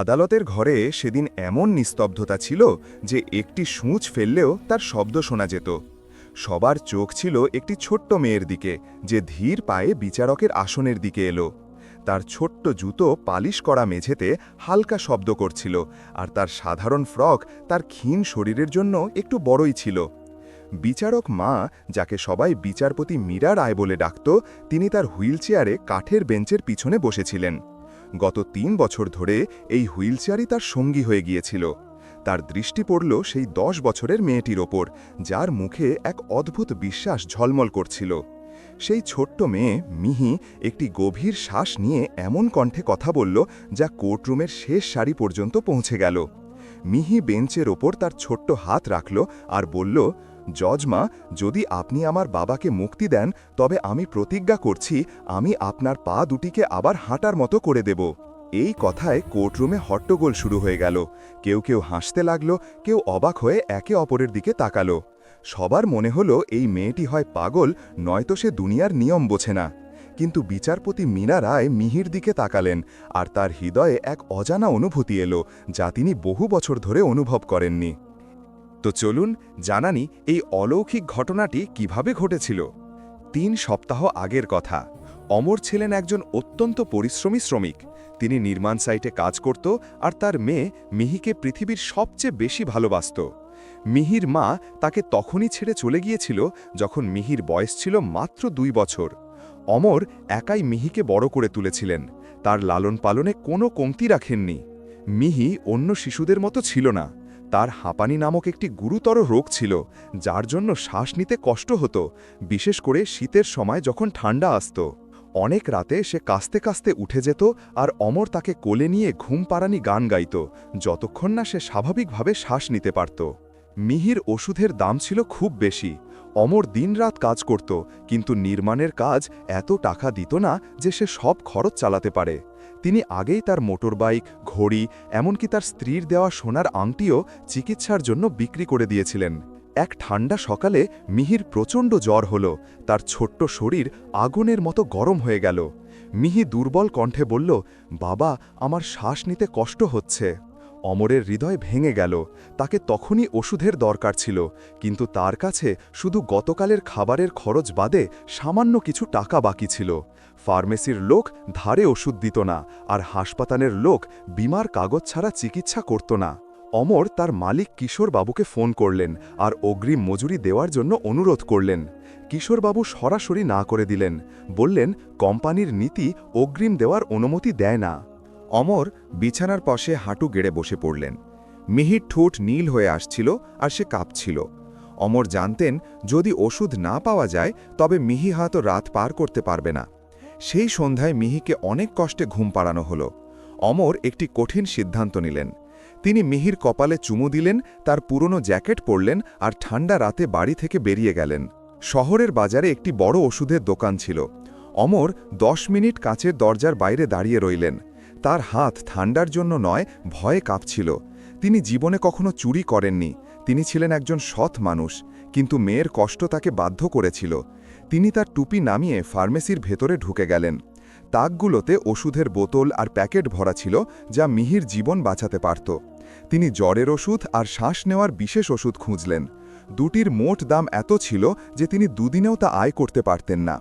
আদালতের ঘরে সেদিন এমন নিস্তব্ধতা ছিল যে একটি সূঁচ ফেললেও তার শব্দ শোনা যেত। সবার চোখ ছিল একটি ছোট্ট মেয়ের দিকে, যে ধীর পায়ে বিচারকের আসনের দিকে এলো। তার ছোট্ট জুতো পালিশ করা মেঝেতে হালকা শব্দ করছিল, আর তার সাধারণ ফ্রক তার ক্ষীণ শরীরের জন্য একটু বড়ই ছিল। বিচারক মা, যাকে সবাই বিচারপতি মীরা রায় বলে ডাকত, তিনি তার হুইলচেয়ারে কাঠের বেঞ্চের পিছনে বসেছিলেন। গত তিন বছর ধরে এই হুইলচেয়ারই তার সঙ্গী হয়ে গিয়েছিল। তার দৃষ্টি পড়ল সেই দশ বছরের মেয়েটির ওপর, যার মুখে এক অদ্ভুত বিশ্বাস ঝলমল করছিল। সেই ছোট্ট মেয়ে, মিহি, একটি গভীর শ্বাস নিয়ে এমন কণ্ঠে কথা বলল, যা কোর্টরুমের শেষ সারি পর্যন্ত পৌঁছে গেল। মিহি বেঞ্চের ওপর তার ছোট্ট হাত রাখল আর বলল জজমা যদি আপনি আমার বাবাকে মুক্তি দেন, তবে আমি প্রতিজ্ঞা করছি, আমি আপনার পা দুটিকে আবার হাঁটার মতো করে দেব। এই কথায় কোর্টরুমে হট্টগোল শুরু হয়ে গেল। কেউ কেউ হাসতে লাগল, কেউ অবাক হয়ে একে অপরের দিকে তাকালো। সবার মনে হলো, এই মেয়েটি হয় পাগল, নয়তো সে দুনিয়ার নিয়ম বোঝে না। কিন্তু বিচারপতি মীরা রায় মিহির দিকে তাকালেন, আর তার হৃদয়ে এক অজানা অনুভূতি এলো, যা তিনি বহু বছর ধরে অনুভব করেননি। তো চলুন জানানি এই অলৌকিক ঘটনাটি কীভাবে ঘটেছিল। তিন সপ্তাহ আগের কথা। অমর ছিলেন একজন অত্যন্ত পরিশ্রমী শ্রমিক। তিনি নির্মাণ সাইটে কাজ করত আর তার মেয়ে মিহিকে পৃথিবীর সবচেয়ে বেশি ভালোবাসত। মিহির মা তাকে তখনই ছেড়ে চলে গিয়েছিল যখন মিহির বয়স ছিল মাত্র দুই বছর। অমর একাই মিহিকে বড় করে তুলেছিলেন। তার লালন পালনে কোনো কমতি রাখেননি। মিহি অন্য শিশুদের মতো ছিল না। তার হাঁপানি নামক একটি গুরুতর রোগ ছিল, যার জন্য শ্বাস নিতে কষ্ট হতো, বিশেষ করে শীতের সময় যখন ঠান্ডা আসত। অনেক রাতে সে কাস্তে কাস্তে উঠে যেত আর অমর তাকে কোলে নিয়ে ঘুম পাড়ানি গান গাইত, যতক্ষণ না সে স্বাভাবিকভাবে শ্বাস নিতে পারত। মিহির ওষুধের দাম ছিল খুব বেশি, অমর দিনরাত কাজ করত, কিন্তু নির্মাণের কাজ এত টাকা দিত না যে সে সব খরচ চালাতে পারে। তিনি আগেই তার মোটরবাইক, ঘড়ি, এমনকি তার স্ত্রীর দেওয়া সোনার আংটিও চিকিৎসার জন্য বিক্রি করে দিয়েছিলেন। এক ঠান্ডা সকালে মিহির প্রচণ্ড জ্বর হল, তার ছোট্ট শরীর আগুনের মতো গরম হয়ে গেল। মিহি দুর্বল কণ্ঠে বলল, বাবা, আমার শ্বাস নিতে কষ্ট হচ্ছে। অমরের হৃদয় ভেঙে গেল। তাকে তখনই ওষুধের দরকার ছিল, কিন্তু তার কাছে শুধু গতকালের খাবারের খরচ বাদে সামান্য কিছু টাকা বাকি ছিল। ফার্মেসির লোক ধারে ওষুধ দিত না, আর হাসপাতালের লোক বিমার কাগজ ছাড়া চিকিৎসা করত না। অমর তার মালিক কিশোরবাবুকে ফোন করলেন, আর অগ্রিম মজুরি দেওয়ার জন্য অনুরোধ করলেন। কিশোরবাবু সরাসরি না করে দিলেন, বললেন, কোম্পানির নীতি অগ্রিম দেওয়ার অনুমতি দেয় না। অমর বিছানার পাশে হাঁটু গেড়ে বসে পড়লেন। মিহির ঠোঁট নীল হয়ে আসছিল আর সে কাঁপছিল। অমর জানতেন, যদি ওষুধ না পাওয়া যায়, তবে মিহি হয়তো রাত পার করতে পারবে না। সেই সন্ধ্যায় মিহিকে অনেক কষ্টে ঘুম পাড়ানো হলো। অমর একটি কঠিন সিদ্ধান্ত নিলেন। তিনি মিহির কপালে চুমু দিলেন, তার পুরনো জ্যাকেট পরলেন আর ঠান্ডা রাতে বাড়ি থেকে বেরিয়ে গেলেন। শহরের বাজারে একটি বড় ওষুধের দোকান ছিল। অমর দশ মিনিট কাঁচের দরজার বাইরে দাঁড়িয়ে রইলেন। তার হাত ঠান্ডার জন্য নয়, ভয়ে কাঁপছিল। তিনি জীবনে কখনো চুরি করেননি। তিনি ছিলেন একজন সৎ মানুষ, কিন্তু মেয়ের কষ্ট তাকে বাধ্য করেছিল। তিনি তার টুপি নামিয়ে ফার্মেসির ভেতরে ঢুকে গেলেন। তাকগুলোতে ওষুধের বোতল আর প্যাকেট ভরা ছিল, যা মিহির জীবন বাঁচাতে পারত। তিনি জ্বরের ওষুধ আর শ্বাস নেওয়ার বিশেষ ওষুধ খুঁজলেন। দুটির মোট দাম এত ছিল যে তিনি দুদিনেও তা আয় করতে পারতেন না।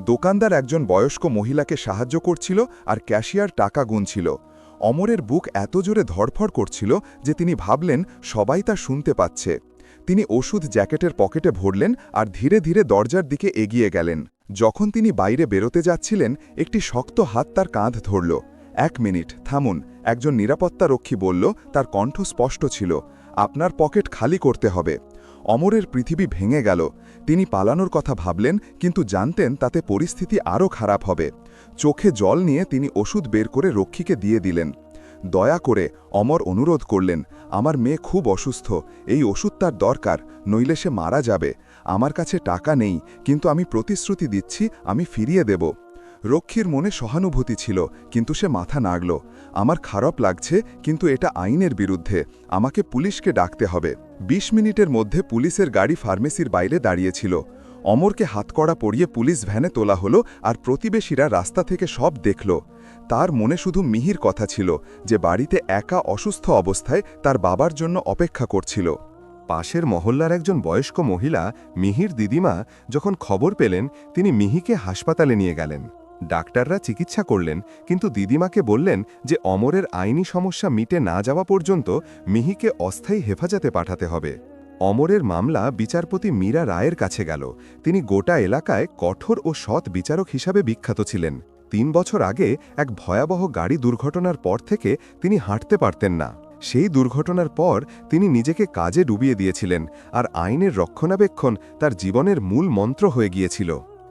দোকানদার একজন বয়স্ক মহিলাকে সাহায্য করছিল আর ক্যাশিয়ার টাকা গুনছিল। অমরের বুক এত জোরে ধড়ফড় করছিল যে তিনি ভাবলেন, সবাই তা শুনতে পাচ্ছে। তিনি ওষুধ জ্যাকেটের পকেটে ভরলেন আর ধীরে ধীরে দরজার দিকে এগিয়ে গেলেন। যখন তিনি বাইরে বেরোতে যাচ্ছিলেন, একটি শক্ত হাত তার কাঁধ ধরল। এক মিনিট, থামুন। একজন নিরাপত্তারক্ষী বলল, তার কণ্ঠ স্পষ্ট ছিল। আপনার পকেট খালি করতে হবে। অমরের পৃথিবী ভেঙে গেল। তিনি পালানোর কথা ভাবলেন, কিন্তু জানতেন তাতে পরিস্থিতি আরও খারাপ হবে। চোখে জল নিয়ে তিনি ওষুধ বের করে রক্ষীকে দিয়ে দিলেন। দয়া করে অমর অনুরোধ করলেন, আমার মেয়ে খুব অসুস্থ, এই ওষুধ তার দরকার, নইলে সে মারা যাবে। আমার কাছে টাকা নেই, কিন্তু আমি প্রতিশ্রুতি দিচ্ছি, আমি ফিরিয়ে দেব। রক্ষীর মনে সহানুভূতি ছিল, কিন্তু সে মাথা নাগল আমার খারাপ লাগছে, কিন্তু এটা আইনের বিরুদ্ধে। আমাকে পুলিশকে ডাকতে হবে। ২০ মিনিটের মধ্যে পুলিশের গাড়ি ফার্মেসির বাইরে দাঁড়িয়েছিল। অমরকে হাতকড়া পরিয়ে পুলিশ ভ্যানে তোলা হলো আর প্রতিবেশীরা রাস্তা থেকে সব দেখল। তার মনে শুধু মিহির কথা ছিল যে বাড়িতে একা অসুস্থ অবস্থায় তার বাবার জন্য অপেক্ষা করছিল। পাশের মহল্লার একজন বয়স্ক মহিলা, মিহির দিদিমা, যখন খবর পেলেন, তিনি মিহিকে হাসপাতালে নিয়ে গেলেন। ডাক্তাররা চিকিৎসা করলেন, কিন্তু দিদিমাকে বললেন যে অমরের আইনি সমস্যা মিটে না যাওয়া পর্যন্ত মিহিকে অস্থায়ী হেফাজতে পাঠাতে হবে। অমরের মামলা বিচারপতি মীরা রায়ের কাছে গেল। তিনি গোটা এলাকায় কঠোর ও সৎ বিচারক হিসাবে বিখ্যাত ছিলেন। তিন বছর আগে এক ভয়াবহ গাড়ি দুর্ঘটনার পর থেকে তিনি হাঁটতে পারতেন না। সেই দুর্ঘটনার পর তিনি নিজেকে কাজে ডুবিয়ে দিয়েছিলেন আর আইনের রক্ষণাবেক্ষণ তার জীবনের মূল মন্ত্র হয়ে গিয়েছিল।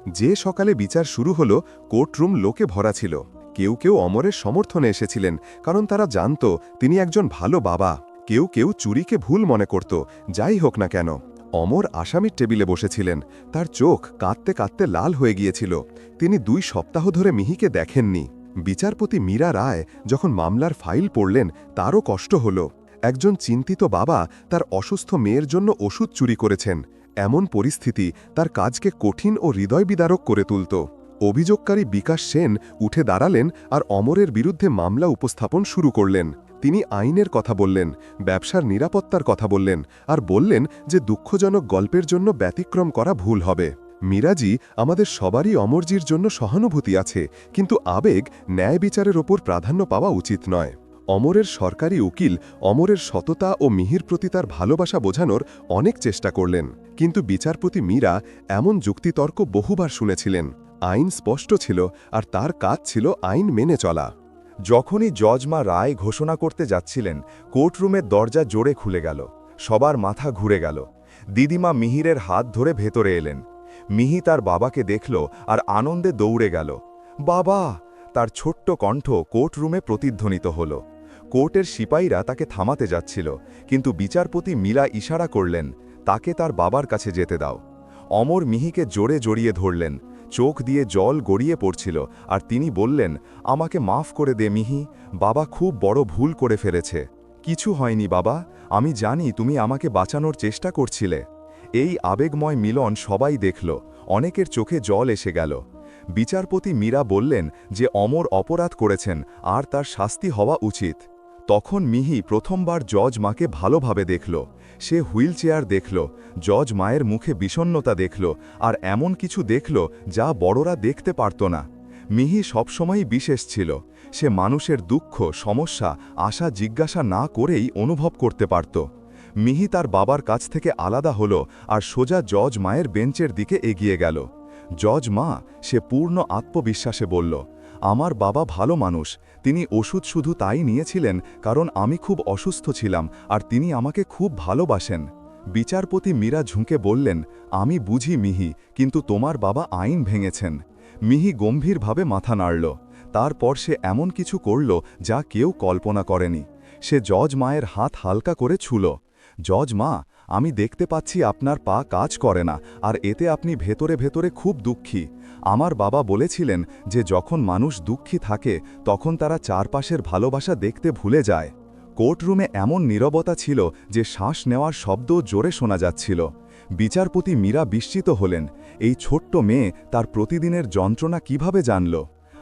যে সকালে বিচার শুরু হলো, কোর্টরুম লোকে ভরা ছিল। কেউ কেউ অমরের সমর্থনে এসেছিলেন, কারণ তারা জানত তিনি একজন ভালো বাবা। কেউ কেউ চুরিকে ভুল মনে করত, যাই হোক না কেন। অমর আসামির টেবিলে বসেছিলেন। তার চোখ কাঁদতে কাঁদতে লাল হয়ে গিয়েছিল। তিনি দুই সপ্তাহ ধরে মিহিকে দেখেননি। বিচারপতি মীরা রায় যখন মামলার ফাইল পড়লেন, তারও কষ্ট হল। একজন চিন্তিত বাবা তার অসুস্থ মেয়ের জন্য ওষুধ চুরি করেছেন। এমন পরিস্থিতি তার কাজকে কঠিন ও হৃদয় বিদারক করে তুলত। অভিযোগকারী বিকাশ সেন উঠে দাঁড়ালেন আর অমরের বিরুদ্ধে মামলা উপস্থাপন শুরু করলেন। তিনি আইনের কথা বললেন, ব্যবসার নিরাপত্তার কথা বললেন আর বললেন যে দুঃখজনক গল্পের জন্য ব্যতিক্রম করা ভুল হবে। মিরাজি আমাদের সবারই অমরজির জন্য সহানুভূতি আছে, কিন্তু আবেগ ন্যায় বিচারের ওপর প্রাধান্য পাওয়া উচিত নয়। অমরের সরকারি উকিল অমরের সততা ও মিহির প্রতি তার ভালোবাসা বোঝানোর অনেক চেষ্টা করলেন। কিন্তু বিচারপতি মীরা এমন যুক্তিতর্ক বহুবার শুনেছিলেন। আইন স্পষ্ট ছিল আর তার কাজ ছিল আইন মেনে চলা। যখনই জজমা রায় ঘোষণা করতে যাচ্ছিলেন কোর্টরুমের দরজা জোরে খুলে গেল। সবার মাথা ঘুরে গেল। দিদিমা মিহিরের হাত ধরে ভেতরে এলেন। মিহি তার বাবাকে দেখল আর আনন্দে দৌড়ে গেল। বাবা! তার ছোট্ট কণ্ঠ কোর্টরুমে প্রতিধ্বনিত হল। কোর্টের সিপাহীরা তাকে থামাতে যাচ্ছিল, কিন্তু বিচারপতি মিলা ইশারা করলেন, তাকে তার বাবার কাছে যেতে দাও। অমর মিহিকে জোরে জড়িয়ে ধরলেন, চোখ দিয়ে জল গড়িয়ে পড়ছিল, আর তিনি বললেন, আমাকে মাফ করে দে মিহি, বাবা খুব বড় ভুল করে ফেলেছে। কিছু হয়নি বাবা, আমি জানি তুমি আমাকে বাঁচানোর চেষ্টা করছিলে। এই আবেগময় মিলন সবাই দেখল, অনেকের চোখে জল এসে গেল। বিচারপতি মীরা বললেন যে অমর অপরাধ করেছেন, আর তার শাস্তি হওয়া উচিত। তখন মিহি প্রথমবার জজ মাকে ভালোভাবে দেখল। সে হুইল চেয়ার দেখল, জজ মায়ের মুখে বিষণ্নতা দেখল আর এমন কিছু দেখল যা বড়রা দেখতে পারত না। মিহি সবসময়ই বিশেষ ছিল। সে মানুষের দুঃখ, সমস্যা, আশা জিজ্ঞাসা না করেই অনুভব করতে পারত। মিহি তার বাবার কাছ থেকে আলাদা হল আর সোজা জজ মায়ের বেঞ্চের দিকে এগিয়ে গেল। জজ মা, সে পূর্ণ আত্মবিশ্বাসে বলল, আমার বাবা ভালো মানুষ তিনি ওষুধ শুধু তাই নিয়েছিলেন কারণ আমি খুব অসুস্থ ছিলাম আর তিনি আমাকে খুব ভালোবাসেন। বিচারপতি মীরা ঝুঁকে বললেন, আমি বুঝি মিহি, কিন্তু তোমার বাবা আইন ভেঙেছেন। মিহি গম্ভীরভাবে মাথা নাড়ল। তারপর সে এমন কিছু করল যা কেউ কল্পনা করেনি। সে জজ মায়ের হাত হালকা করে ছুল। জজ মা, আমি দেখতে পাচ্ছি আপনার পা কাজ করে না, আর এতে আপনি ভেতরে ভেতরে খুব দুঃখী। আমার বাবা বলেছিলেন যে যখন মানুষ দুঃখী থাকে, তখন তারা চারপাশের ভালোবাসা দেখতে ভুলে যায়। কোর্টরুমে এমন নীরবতা ছিল যে শ্বাস নেওয়ার শব্দ জোরে শোনা যাচ্ছিল। বিচারপতি মীরা বিস্মিত হলেন, এই ছোট্ট মেয়ে তার প্রতিদিনের যন্ত্রণা কীভাবে জানল?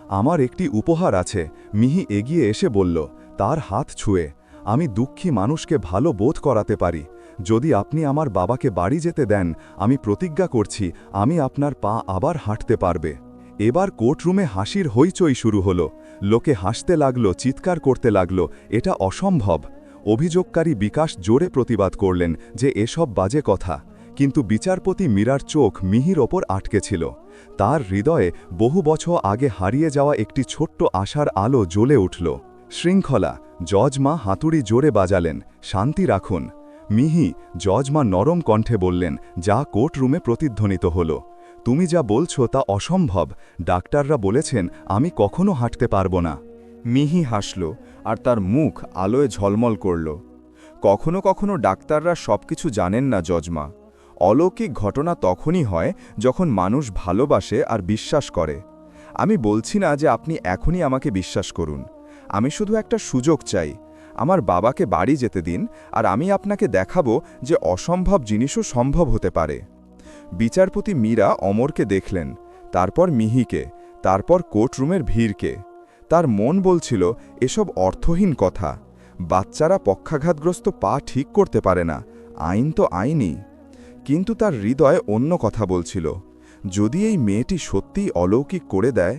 আমার একটি উপহার আছে, মিহি এগিয়ে এসে বলল, তার হাত ছুঁয়ে। আমি দুঃখী মানুষকে ভালো বোধ করাতে পারি। যদি আপনি আমার বাবাকে বাড়ি যেতে দেন, আমি প্রতিজ্ঞা করছি, আমি আপনার পা আবার হাঁটতে পারবে। এবার কোর্টরুমে হাসির হইচই শুরু হলো। লোকে হাসতে লাগল, চিৎকার করতে লাগল, এটা অসম্ভব। অভিযোগকারী বিকাশ জোরে প্রতিবাদ করলেন যে এসব বাজে কথা। কিন্তু বিচারপতি মীরার চোখ মিহির ওপর আটকে ছিল। তার হৃদয়ে বহু বছর আগে হারিয়ে যাওয়া একটি ছোট্ট আশার আলো জ্বলে উঠল। শৃঙ্খলা, জজ মা হাতুড়ি জোরে বাজালেন, শান্তি রাখুন। মিহি জজমা নরম কণ্ঠে বললেন, যা কোর্টরুমে প্রতিধ্বনিত হল। তুমি যা বলছো তা অসম্ভব। ডাক্তাররা বলেছেন আমি কখনো হাঁটতে পারব না। মিহি হাসল আর তার মুখ আলোয় ঝলমল করল। কখনো কখনো ডাক্তাররা সবকিছু জানেন না জজমা। অলৌকিক ঘটনা তখনই হয় যখন মানুষ ভালোবাসে আর বিশ্বাস করে। আমি বলছি না যে আপনি এখনই আমাকে বিশ্বাস করুন। আমি শুধু একটা সুযোগ চাই। আমার বাবাকে বাড়ি যেতে দিন আর আমি আপনাকে দেখাবো যে অসম্ভব জিনিসও সম্ভব হতে পারে। বিচারপতি মীরা অমরকে দেখলেন, তারপর মিহিকে, তারপর কোর্টরুমের ভিড়কে। তার মন বলছিল, এসব অর্থহীন কথা। বাচ্চারা পক্ষাঘাতগ্রস্ত পা ঠিক করতে পারে না, আইন তো আইনই। কিন্তু তার হৃদয়ে অন্য কথা বলছিল, যদি এই মেয়েটি সত্যিই অলৌকিক করে দেয়?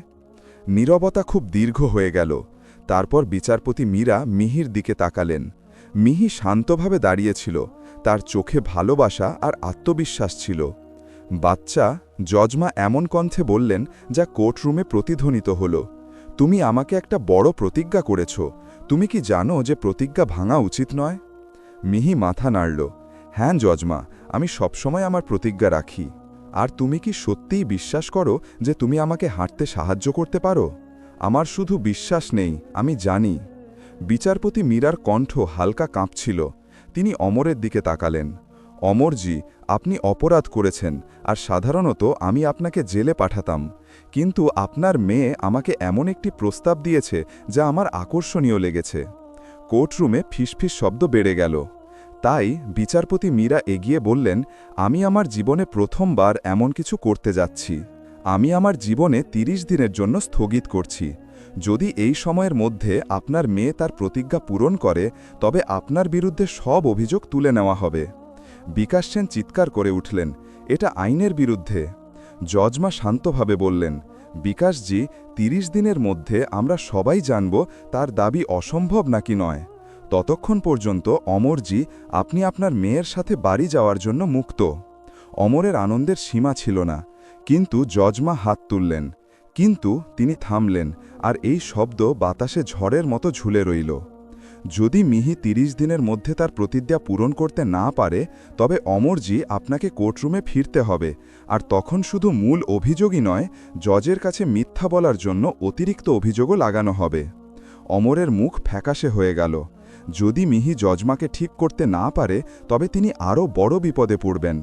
নীরবতা খুব দীর্ঘ হয়ে গেল। তারপর বিচারপতি মীরা মিহির দিকে তাকালেন। মিহি শান্তভাবে দাঁড়িয়েছিল, তার চোখে ভালোবাসা আর আত্মবিশ্বাস ছিল। বাচ্চা জজমা এমন কণ্ঠে বললেন, যা কোর্টরুমে প্রতিধ্বনিত হল, তুমি আমাকে একটা বড় প্রতিজ্ঞা করেছ, তুমি কি জানো যে প্রতিজ্ঞা ভাঙা উচিত নয়? মিহি মাথা নাড়ল হ্যাঁ জজমা আমি সবসময় আমার প্রতিজ্ঞা রাখি, আর তুমি কি সত্যিই বিশ্বাস করো যে তুমি আমাকে হাঁটতে সাহায্য করতে পারো? আমার শুধু বিশ্বাস নেই, আমি জানি। বিচারপতি মীরার কণ্ঠ হালকা কাঁপছিল। তিনি অমরের দিকে তাকালেন। অমরজি, আপনি অপরাধ করেছেন, আর সাধারণত আমি আপনাকে জেলে পাঠাতাম। কিন্তু আপনার মেয়ে আমাকে এমন একটি প্রস্তাব দিয়েছে যা আমার আকর্ষণীয় লেগেছে। কোর্টরুমে ফিসফিস শব্দ বেড়ে গেল। তাই বিচারপতি মীরা এগিয়ে বললেন, আমি আমার জীবনে প্রথমবার এমন কিছু করতে যাচ্ছি। আমি আমার জীবনে ৩০ দিনের জন্য স্থগিত করছি। যদি এই সময়ের মধ্যে আপনার মেয়ে তার প্রতিজ্ঞা পূরণ করে, তবে আপনার বিরুদ্ধে সব অভিযোগ তুলে নেওয়া হবে। বিকাশ সেন চিৎকার করে উঠলেন, এটা আইনের বিরুদ্ধে। জজমা শান্তভাবে বললেন, বিকাশজি ৩০ দিনের মধ্যে আমরা সবাই জানব তার দাবি অসম্ভব নাকি নয়। ততক্ষণ পর্যন্ত অমরজি, আপনি আপনার মেয়ের সাথে বাড়ি যাওয়ার জন্য মুক্ত। অমরের আনন্দের সীমা ছিল না। কিন্তু জজমা হাত তুললেন। কিন্তু তিনি থামলেন আর এই শব্দ বাতাসে ঝড়ের মতো ঝুলে রইল। যদি মিহি ৩০ দিনের মধ্যে তার প্রতিজ্ঞা পূরণ করতে না পারে, তবে অমরজি আপনাকে কোর্টরুমে ফিরতে হবে আর তখন শুধু মূল অভিযোগই নয়, জজের কাছে মিথ্যা বলার জন্য অতিরিক্ত অভিযোগও লাগানো হবে। অমরের মুখ ফ্যাকাশে হয়ে গেল। যদি মিহি জজমাকে ঠিক করতে না পারে, তবে তিনি আরও বড় বিপদে পড়বেন।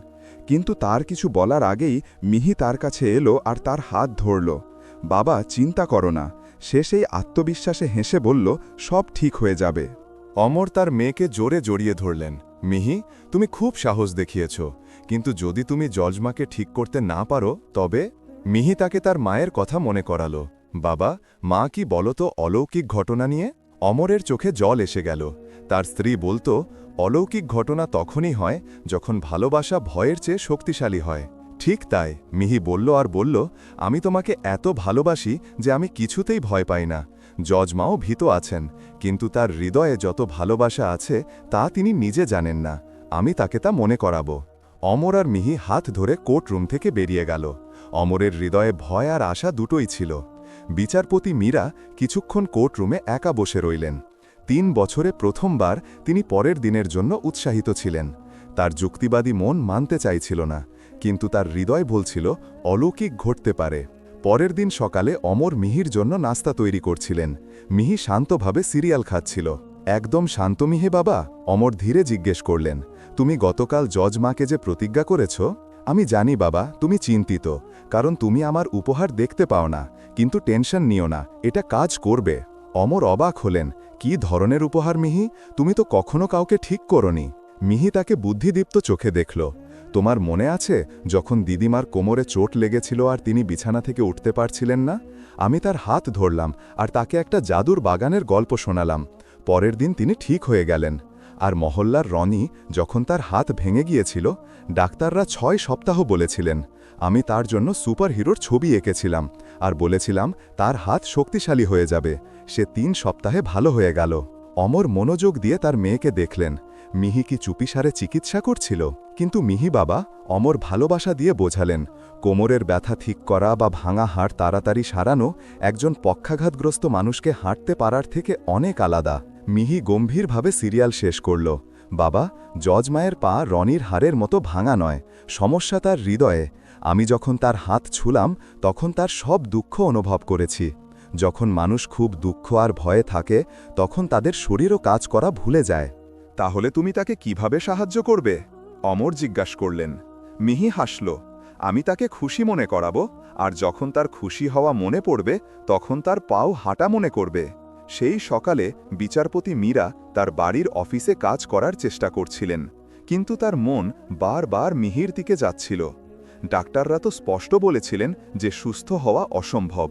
কিন্তু তার কিছু বলার আগেই মিহি তার কাছে এলো আর তার হাত ধরল। বাবা, চিন্তা করো না। সে সেই আত্মবিশ্বাসে হেসে বলল, সব ঠিক হয়ে যাবে। অমর তার মেয়েকে জোরে জড়িয়ে ধরলেন। মিহি, তুমি খুব সাহস দেখিয়েছ। কিন্তু যদি তুমি জজমাকে ঠিক করতে না পারো, তবে? মিহি তাকে তার মায়ের কথা মনে করালো। বাবা, মা কি বলতো অলৌকিক ঘটনা নিয়ে? অমরের চোখে জল এসে গেল। তার স্ত্রী বলতো অলৌকিক ঘটনা তখনই হয় যখন ভালোবাসা ভয়ের চেয়ে শক্তিশালী হয়। ঠিক তাই, মিহি বলল আর বলল, আমি তোমাকে এত ভালোবাসি যে আমি কিছুতেই ভয় পাই না। জজমাও ভীত আছেন, কিন্তু তার হৃদয়ে যত ভালোবাসা আছে তা তিনি নিজে জানেন না। আমি তাকে তা মনে করাবো। অমর আর মিহি হাত ধরে কোর্টরুম থেকে বেরিয়ে গেল। অমরের হৃদয়ে ভয় আর আশা দুটোই ছিল। বিচারপতি মীরা কিছুক্ষণ কোর্টরুমে একা বসে রইলেন। তিন বছরে প্রথমবার তিনি পরের দিনের জন্য উৎসাহিত ছিলেন। তার যুক্তিবাদী মন মানতে চাইছিল না, কিন্তু তার হৃদয় বলছিল অলৌকিক ঘটতে পারে। পরের দিন সকালে অমর মিহির জন্য নাস্তা তৈরি করছিলেন। মিহি শান্তভাবে সিরিয়াল খাচ্ছিল। একদম শান্ত মিহে বাবা? অমর ধীরে জিজ্ঞেস করলেন। তুমি গতকাল জজ মাকে যে প্রতিজ্ঞা করেছ? আমি জানি বাবা, তুমি চিন্তিত, কারণ তুমি আমার উপহার দেখতে পাও না, কিন্তু টেনশন নিও না, এটা কাজ করবে। অমর অবাক হলেন। কি ধরনের উপহার, মিহি? তুমি তো কখনো কাউকে ঠিক করনি। মিহি তাকে বুদ্ধিদীপ্ত চোখে দেখল। তোমার মনে আছে, যখন দিদিমার কোমরে চোট লেগেছিল আর তিনি বিছানা থেকে উঠতে পারছিলেন না? আমি তার হাত ধরলাম আর তাকে একটা জাদুর বাগানের গল্প শোনালাম। পরের দিন তিনি ঠিক হয়ে গেলেন। আর মহল্লার রনি যখন তার হাত ভেঙে গিয়েছিল, ডাক্তাররা ছয় সপ্তাহ বলেছিলেন, আমি তার জন্য সুপার হিরোর ছবি এঁকেছিলাম, আর বলেছিলাম তার হাত শক্তিশালী হয়ে যাবে। সে তিন সপ্তাহে ভালো হয়ে গেল। অমর মনোযোগ দিয়ে তার মেয়েকে দেখলেন। মিহি কি চুপিসারে চিকিৎসা করছিল? কিন্তু মিহি বাবা অমর ভালোবাসা দিয়ে বোঝালেন, কোমরের ব্যথা ঠিক করা বা ভাঙা হাড় তাড়াতাড়ি সারানো একজন পক্ষাঘাতগ্রস্ত মানুষকে হাঁটতে পারার থেকে অনেক আলাদা। মিহি গম্ভীরভাবে সিরিয়াল শেষ করল। বাবা, জজ মায়ের পা রনির হাড়ের মতো ভাঙা নয়, সমস্যা তার হৃদয়ে। আমি যখন তার হাত ছুলাম, তখন তার সব দুঃখ অনুভব করেছি। যখন মানুষ খুব দুঃখ আর ভয়ে থাকে, তখন তাদের শরীরও কাজ করা ভুলে যায়। তাহলে তুমি তাকে কীভাবে সাহায্য করবে? অমর জিজ্ঞাস করলেন। মিহি হাসল, আমি তাকে খুশি মনে করাবো, আর যখন তার খুশি হওয়া মনে পড়বে, তখন তার পাও হাঁটা মনে করবে। সেই সকালে বিচারপতি মীরা তার বাড়ির অফিসে কাজ করার চেষ্টা করছিলেন, কিন্তু তার মন বারবার মিহির দিকে যাচ্ছিল। ডাক্তাররা তো স্পষ্ট বলেছিলেন যে সুস্থ হওয়া অসম্ভব।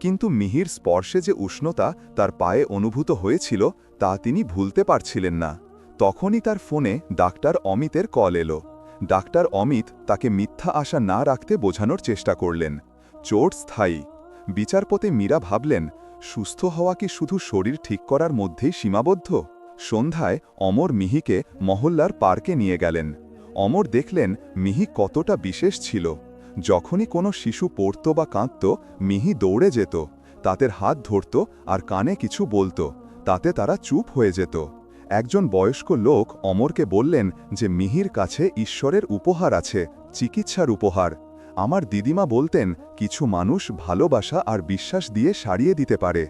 কিন্তু মিহির স্পর্শে যে উষ্ণতা তার পায়ে অনুভূত হয়েছিল, তা তিনি ভুলতে পারছিলেন না। তখনই তার ফোনে ডাক্তার অমিতের কল এলো। ডাক্তার অমিত তাকে মিথ্যা আশা না রাখতে বোঝানোর চেষ্টা করলেন। চোট স্থায়ী। বিচারপতি মীরা ভাবলেন, সুস্থ হওয়া কি শুধু শরীর ঠিক করার মধ্যেই সীমাবদ্ধ? সন্ধ্যায় অমর মিহিকে মহল্লার পার্কে নিয়ে গেলেন। অমর দেখলেন মিহি কতটা বিশেষ ছিল। যখনই কোনো শিশু পড়ত বা কাঁদত, মিহি দৌড়ে যেত। তাদের হাত ধরত আর কানে কিছু বলতো। তাতে তারা চুপ হয়ে যেত। একজন বয়স্ক লোক অমরকে বললেন যে, মিহির কাছে ঈশ্বরের উপহার আছে, চিকিৎসার উপহার। আমার দিদিমা বলতেন, কিছু মানুষ ভালোবাসা আর বিশ্বাস দিয়ে সারিয়ে দিতে পারে।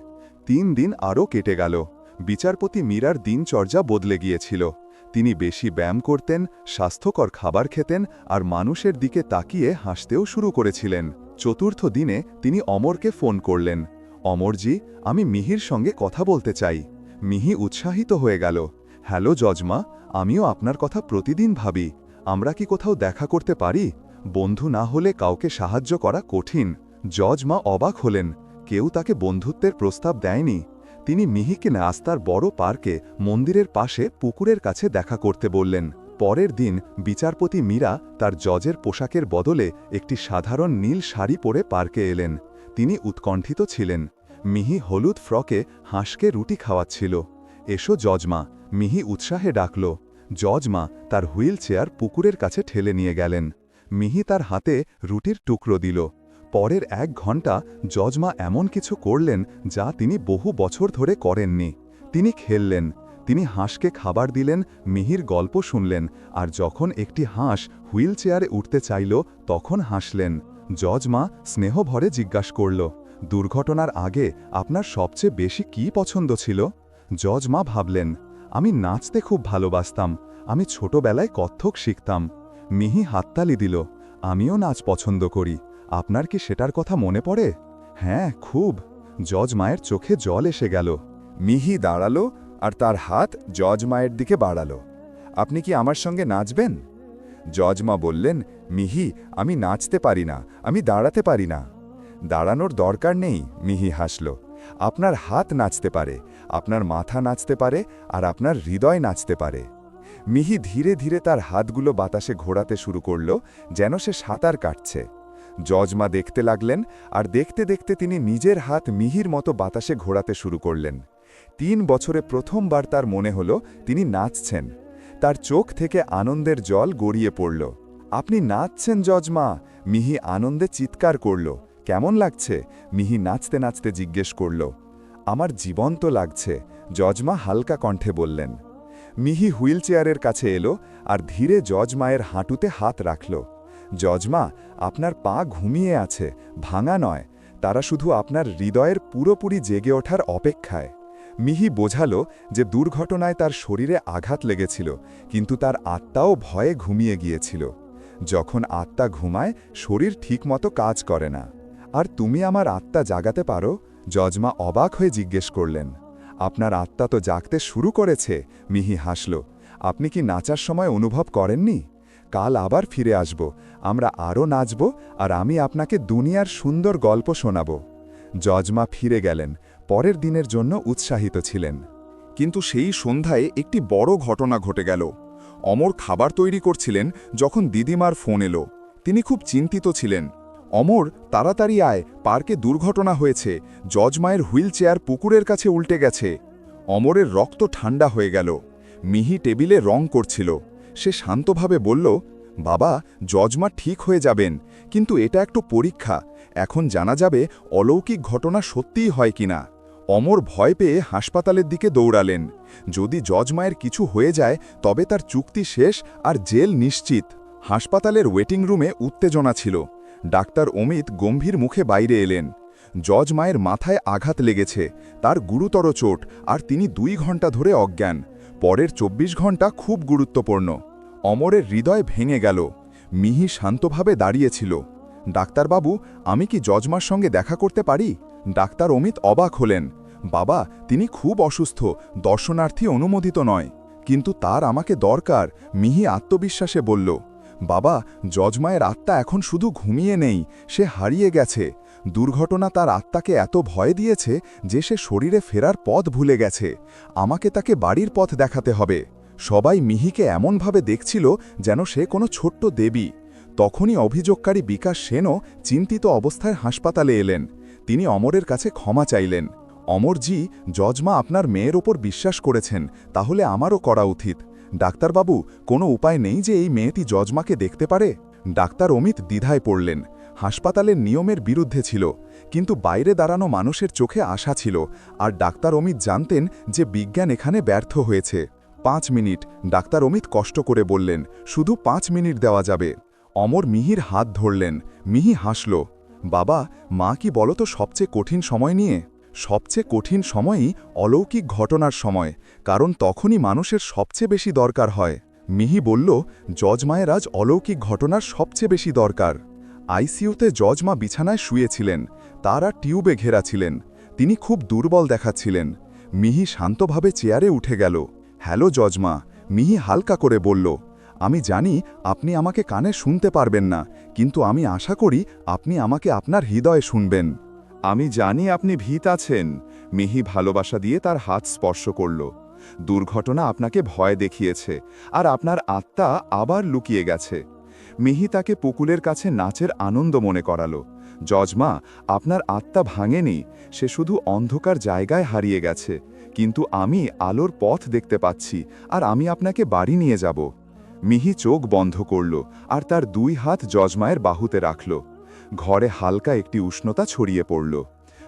তিন দিন আরও কেটে গেল। বিচারপতি মীরার দিনচর্যা বদলে গিয়েছিল। তিনি বেশি ব্যায়াম করতেন, স্বাস্থ্যকর খাবার খেতেন আর মানুষের দিকে তাকিয়ে হাসতেও শুরু করেছিলেন। চতুর্থ দিনে তিনি অমরকে ফোন করলেন। অমরজি, আমি মিহির সঙ্গে কথা বলতে চাই। মিহি উৎসাহিত হয়ে গেল। হ্যালো জজমা, আমিও আপনার কথা প্রতিদিন ভাবি। আমরা কি কোথাও দেখা করতে পারি? বন্ধু না হলে কাউকে সাহায্য করা কঠিন। জজমা অবাক হলেন। কেউ তাকে বন্ধুত্বের প্রস্তাব দেয়নি। তিনি মিহিকে রাস্তার বড় পার্কে মন্দিরের পাশে পুকুরের কাছে দেখা করতে বললেন। পরের দিন বিচারপতি মীরা তার জজের পোশাকের বদলে একটি সাধারণ নীল শাড়ি পরে পার্কে এলেন। তিনি উৎকণ্ঠিত ছিলেন। মিহি হলুদ ফ্রকে হাঁসকে রুটি খাওয়াচ্ছিল। এসো জজমা, মিহি উৎসাহে ডাকল। জজমা তার হুইল চেয়ার পুকুরের কাছে ঠেলে নিয়ে গেলেন। মিহি তার হাতে রুটির টুকরো দিল। পরের এক ঘণ্টা জজমা এমন কিছু করলেন যা তিনি বহু বছর ধরে করেননি। তিনি খেললেন, তিনি হাঁসকে খাবার দিলেন, মিহির গল্প শুনলেন, আর যখন একটি হাঁস হুইল চেয়ারে উঠতে চাইল, তখন হাসলেন। জজমা স্নেহভরে জিজ্ঞাসা করল, দুর্ঘটনার আগে আপনার সবচেয়ে বেশি কি পছন্দ ছিল? জজমা ভাবলেন, আমি নাচতে খুব ভালোবাসতাম, আমি ছোটবেলায় কত্থক শিখতাম। মিহি হাততালি দিল, আমিও নাচ পছন্দ করি। আপনার কি সেটার কথা মনে পড়ে? হ্যাঁ খুব। জজ মায়ের চোখে জল এসে গেল। মিহি দাঁড়াল আর তার হাত জজ মায়ের দিকে বাড়ালো। আপনি কি আমার সঙ্গে নাচবেন? জজমা বললেন, মিহি, আমি নাচতে পারি না, আমি দাঁড়াতে পারি না। দাঁড়ানোর দরকার নেই, মিহি হাসল। আপনার হাত নাচতে পারে, আপনার মাথা নাচতে পারে আর আপনার হৃদয় নাচতে পারে। মিহি ধীরে ধীরে তার হাতগুলো বাতাসে ঘোরাতে শুরু করল, যেন সে সাঁতার কাটছে। জজমা দেখতে লাগলেন আর দেখতে দেখতে তিনি নিজের হাত মিহির মতো বাতাসে ঘোরাতে শুরু করলেন। তিন বছরে প্রথমবার তার মনে হল তিনি নাচছেন। তার চোখ থেকে আনন্দের জল গড়িয়ে পড়ল। আপনি নাচছেন জজমা মিহি আনন্দে চিৎকার করল। কেমন লাগছে? মিহি নাচতে নাচতে জিজ্ঞেস করল। আমার জীবন্ত লাগছে। জজমা হালকা কণ্ঠে বললেন। মিহি হুইল চেয়ারের কাছে এলো আর ধীরে জজমায়ের হাঁটুতে হাত রাখল। জজমা আপনার পা ঘুমিয়ে আছে, ভাঙা নয়, তারা শুধু আপনার হৃদয়ের পুরোপুরি জেগে ওঠার অপেক্ষায়। মিহি বোঝাল যে দুর্ঘটনায় তার শরীরে আঘাত লেগেছিল, কিন্তু তার আত্মাও ভয়ে ঘুমিয়ে গিয়েছিল। যখন আত্মা ঘুমায়, শরীর ঠিকমতো কাজ করে না। আর তুমি আমার আত্মা জাগাতে পারো? জজমা অবাক হয়ে জিজ্ঞেস করলেন। আপনার আত্মা তো জাগতে শুরু করেছে, মিহি হাসল। আপনি কি নাচার সময় অনুভব করেননি? কাল আবার ফিরে আসব। আমরা আরও নাচব আর আমি আপনাকে দুনিয়ার সুন্দর গল্প শোনাব। জজমা ফিরে গেলেন, পরের দিনের জন্য উৎসাহিত ছিলেন। কিন্তু সেই সন্ধ্যায় একটি বড় ঘটনা ঘটে গেল। অমর খাবার তৈরি করছিলেন যখন দিদিমার ফোন এলো। তিনি খুব চিন্তিত ছিলেন। অমর, তাড়াতাড়ি আয়, পার্কে দুর্ঘটনা হয়েছে জজমায়ের হুইল চেয়ার পুকুরের কাছে উল্টে গেছে। অমরের রক্ত ঠান্ডা হয়ে গেল। মিহি টেবিলে রং করছিল। সে শান্তভাবে বলল, বাবা জজমা ঠিক হয়ে যাবেন, কিন্তু এটা একটু পরীক্ষা। এখন জানা যাবে অলৌকিক ঘটনা সত্যিই হয় কিনা। অমর ভয় পেয়ে হাসপাতালের দিকে দৌড়ালেন। যদি জজমায়ের কিছু হয়ে যায়, তবে তার চুক্তি শেষ আর জেল নিশ্চিত। হাসপাতালের ওয়েটিং রুমে উত্তেজনা ছিল। ডাক্তার অমিত গম্ভীর মুখে বাইরে এলেন। জজ মায়ের মাথায় আঘাত লেগেছে, তার গুরুতর চোট, আর তিনি দুই ঘণ্টা ধরে অজ্ঞান। পরের ২৪ ঘণ্টা খুব গুরুত্বপূর্ণ। অমরের হৃদয় ভেঙে গেল। মিহি শান্তভাবে দাঁড়িয়েছিল। ডাক্তারবাবু, আমি কি জজমার সঙ্গে দেখা করতে পারি? ডাক্তার অমিত অবাক হলেন। বাবা, তিনি খুব অসুস্থ, দর্শনার্থী অনুমোদিত নয়। কিন্তু তার আমাকে দরকার, মিহি আত্মবিশ্বাসে বলল। বাবা জজমায়ের আত্মা এখন শুধু ঘুমিয়ে নেই, সে হারিয়ে গেছে। দুর্ঘটনা তার আত্মাকে এত ভয় দিয়েছে যে সে শরীরে ফেরার পথ ভুলে গেছে। আমাকে তাকে বাড়ির পথ দেখাতে হবে। সবাই মিহিকে এমনভাবে দেখছিল যেন সে কোনো ছোট্ট দেবী। তখনই অভিযোগকারী বিকাশ সেনও চিন্তিত অবস্থায় হাসপাতালে এলেন। তিনি অমরের কাছে ক্ষমা চাইলেন। অমরজি জজমা আপনার মেয়ের ওপর বিশ্বাস করেছেন, তাহলে আমারও করা উচিত। ডাক্তারবাবু, কোনো উপায় নেই যে এই মেয়েটি জজমাকে দেখতে পারে? ডাক্তার অমিত দ্বিধায় পড়লেন। হাসপাতালের নিয়মের বিরুদ্ধে ছিল, কিন্তু বাইরে দাঁড়ানো মানুষের চোখে আশা ছিল, আর ডাক্তার অমিত জানতেন যে বিজ্ঞান এখানে ব্যর্থ হয়েছে। পাঁচ মিনিট। ডাক্তার অমিত কষ্ট করে বললেন, শুধু পাঁচ মিনিট দেওয়া যাবে। অমর মিহির হাত ধরলেন। মিহি হাসল, বাবা, মা কি বলো তো সবচেয়ে কঠিন সময় নিয়ে? সবচেয়ে কঠিন সময়ই অলৌকিক ঘটনার সময়, কারণ তখনই মানুষের সবচেয়ে বেশি দরকার হয়। মিহি বলল জজমায়ের আজ অলৌকিক ঘটনার সবচেয়ে বেশি দরকার। আইসিইউতে জজমা বিছানায় শুয়েছিলেন, তারা টিউবে ঘেরা ছিলেন, তিনি খুব দুর্বল দেখাচ্ছিলেন। মিহি শান্তভাবে চেয়ারে উঠে গেল। হ্যালো জজমা মিহি হালকা করে বলল, আমি জানি আপনি আমাকে কানে শুনতে পারবেন না, কিন্তু আমি আশা করি আপনি আমাকে আপনার হৃদয়ে শুনবেন। আমি জানি আপনি ভীত আছেন মিহি ভালোবাসা দিয়ে তার হাত স্পর্শ করল। দুর্ঘটনা আপনাকে ভয় দেখিয়েছে, আর আপনার আত্মা আবার লুকিয়ে গেছে। মিহি তাকে পুকুলের কাছে নাচের আনন্দ মনে করালো। জজমা, আপনার আত্মা ভাঙেনি, সে শুধু অন্ধকার জায়গায় হারিয়ে গেছে কিন্তু আমি আলোর পথ দেখতে পাচ্ছি আর আমি আপনাকে বাড়ি নিয়ে যাব। মিহি চোখ বন্ধ করল আর তার দুই হাত জজমায়ের বাহুতে রাখল। ঘরে হালকা একটি উষ্ণতা ছড়িয়ে পড়ল।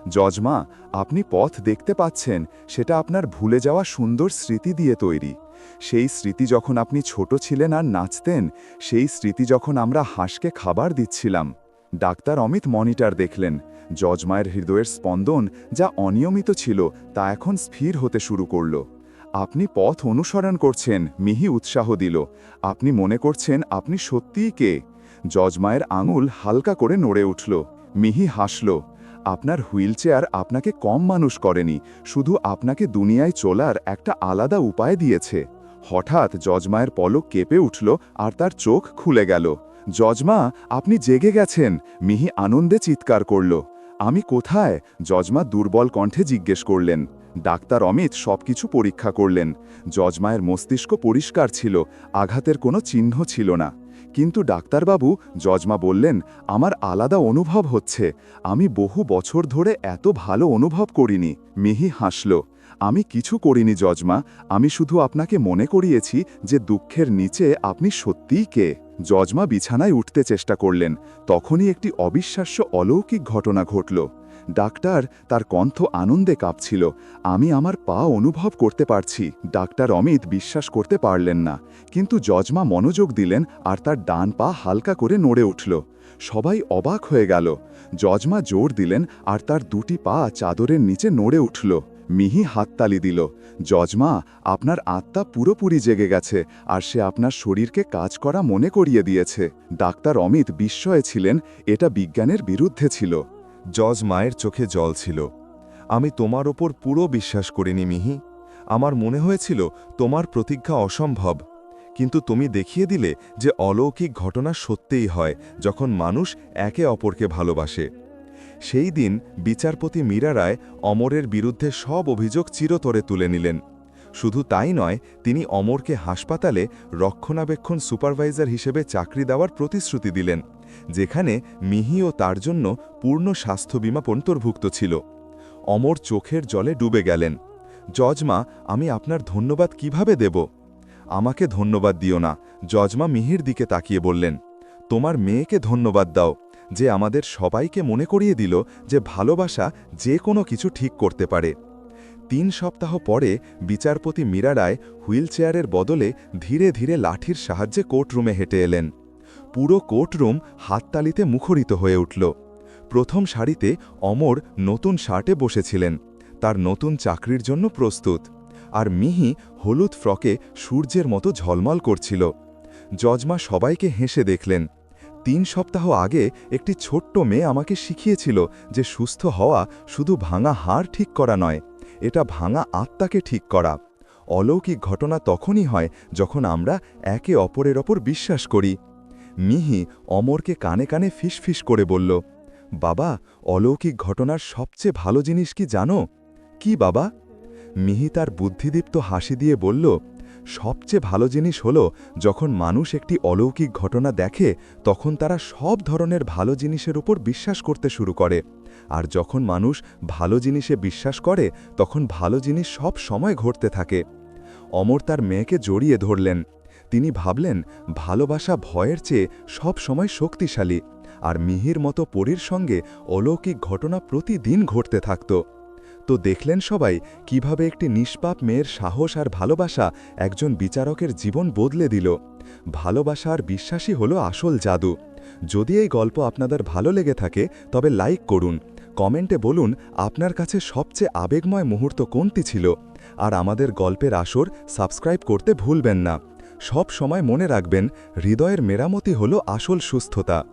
জজমা আপনি পথ দেখতে পাচ্ছেন, সেটা আপনার ভুলে যাওয়া সুন্দর স্মৃতি দিয়ে তৈরি। সেই স্মৃতি যখন আপনি ছোট ছিলেন আর নাচতেন, সেই স্মৃতি যখন আমরা হাঁসকে খাবার দিচ্ছিলাম। ডাক্তার অমিত মনিটর দেখলেন। জজমায়ের হৃদয়ের স্পন্দন যা অনিয়মিত ছিল তা এখন স্থির হতে শুরু করল। আপনি পথ অনুসরণ করছেন, মিহি উৎসাহ দিল। আপনি মনে করছেন আপনি সত্যিই কে? জজমায়ের আঙুল হালকা করে নড়ে উঠল। মিহি হাসল। আপনার হুইলচেয়ার আপনাকে কম মানুষ করেনি, শুধু আপনাকে দুনিয়ায় চলার একটা আলাদা উপায় দিয়েছে। হঠাৎ জজমায়ের পলক কেঁপে উঠল আর তার চোখ খুলে গেল। জজমা আপনি জেগে গেছেন, মিহি আনন্দে চিৎকার করল। আমি কোথায়? যজমা দুর্বল কণ্ঠে জিজ্ঞেস করলেন। ডাক্তার অমিত সবকিছু পরীক্ষা করলেন। যজমায়ের মস্তিষ্ক পরিষ্কার ছিল, আঘাতের কোনো চিহ্ন ছিল না। কিন্তু ডাক্তারবাবু যজমা বললেন, আমার আলাদা অনুভব হচ্ছে। আমি বহু বছর ধরে এত ভালো অনুভব করিনি। মিহি হাসল, আমি কিছু করিনি যজমা আমি শুধু আপনাকে মনে করিয়েছি যে দুঃখের নিচে আপনি সত্যিই কে। জজমা বিছানায় উঠতে চেষ্টা করলেন। তখনই একটি অবিশ্বাস্য অলৌকিক ঘটনা ঘটল। ডাক্তার তার কণ্ঠ আনন্দে কাঁপছিল। আমি আমার পা অনুভব করতে পারছি। ডাক্তার অমিত বিশ্বাস করতে পারলেন না। কিন্তু জজমা মনোযোগ দিলেন আর তার ডান পা হালকা করে নড়ে উঠল। সবাই অবাক হয়ে গেল। জজমা জোর দিলেন আর তার দুটি পা চাদরের নিচে নড়ে উঠল। মিহি হাততালি দিল। জজমা, আপনার আত্মা পুরোপুরি জেগে গেছে আর সে আপনার শরীরকে কাজ করা মনে করিয়ে দিয়েছে। ডাক্তার অমিত বিস্ময়ে ছিলেন, এটা বিজ্ঞানের বিরুদ্ধে ছিল। জজ মায়ের চোখে জল ছিল। আমি তোমার ওপর পুরো বিশ্বাস করিনি মিহি। আমার মনে হয়েছিল তোমার প্রতিজ্ঞা অসম্ভব। কিন্তু তুমি দেখিয়ে দিলে যে অলৌকিক ঘটনা সত্যিই হয় যখন মানুষ একে অপরকে ভালোবাসে। সেই দিন বিচারপতি মীরা রায় অমরের বিরুদ্ধে সব অভিযোগ চিরতরে তুলে নিলেন। শুধু তাই নয়, তিনি অমরকে হাসপাতালে রক্ষণাবেক্ষণ সুপারভাইজার হিসেবে চাকরি দেওয়ার প্রতিশ্রুতি দিলেন, যেখানে মিহি ও তার জন্য পূর্ণ স্বাস্থ্য বিমা অন্তর্ভুক্ত ছিল। অমর চোখের জলে ডুবে গেলেন। জজমা, আমি আপনার ধন্যবাদ কীভাবে দেব? আমাকে ধন্যবাদ দিও না। জজমা মিহির দিকে তাকিয়ে বললেন, তোমার মেয়েকে ধন্যবাদ দাও। যে আমাদের সবাইকে মনে করিয়ে দিল যে ভালোবাসা যে কোনো কিছু ঠিক করতে পারে। তিন সপ্তাহ পরে বিচারপতি মীরা রায় হুইলচেয়ারের বদলে ধীরে ধীরে লাঠির সাহায্যে কোর্টরুমে হেঁটে এলেন। পুরো কোর্টরুম হাততালিতে মুখরিত হয়ে উঠল। প্রথম সারিতে অমর নতুন শার্টে বসেছিলেন। তার নতুন চাকরির জন্য প্রস্তুত। আর মিহি হলুদ ফ্রকে সূর্যের মতো ঝলমল করছিল। জজমা সবাইকে হেসে দেখলেন। তিন সপ্তাহ আগে একটি ছোট্ট মেয়ে আমাকে শিখিয়েছিল যে সুস্থ হওয়া শুধু ভাঙা হাড় ঠিক করা নয়, এটা ভাঙা আত্মাকে ঠিক করা। অলৌকিক ঘটনা তখনই হয় যখন আমরা একে অপরের ওপর বিশ্বাস করি। মিহি অমরকে কানে কানে ফিসফিস করে বলল, বাবা, অলৌকিক ঘটনার সবচেয়ে ভালো জিনিস কি জানো? কি বাবা? মিহি তার বুদ্ধিদীপ্ত হাসি দিয়ে বলল সবচেয়ে ভালো জিনিস হলো, যখন মানুষ একটি অলৌকিক ঘটনা দেখে, তখন তারা সব ধরনের ভালো জিনিসের উপর বিশ্বাস করতে শুরু করে। আর যখন মানুষ ভালো জিনিসে বিশ্বাস করে, তখন ভালো জিনিস সব সময় ঘটতে থাকে। অমর তার মেয়েকে জড়িয়ে ধরলেন। তিনি ভাবলেন, ভালোবাসা ভয়ের চেয়ে সব সময় শক্তিশালী, আর মিহির মতো পরীর সঙ্গে অলৌকিক ঘটনা প্রতিদিন ঘটতে থাকত। তো দেখলেন সবাই কীভাবে একটি নিষ্পাপ মেয়ের সাহস আর ভালোবাসা একজন বিচারকের জীবন বদলে দিল। ভালোবাসা আর বিশ্বাসই হলো আসল জাদু। যদি এই গল্প আপনাদের ভালো লেগে থাকে, তবে লাইক করুন। কমেন্টে বলুন, আপনার কাছে সবচেয়ে আবেগময় মুহূর্ত কোনটি ছিল? আর আমাদের গল্পের আসর সাবস্ক্রাইব করতে ভুলবেন না। সব সময় মনে রাখবেন, হৃদয়ের মেরামতি হলো আসল সুস্থতা।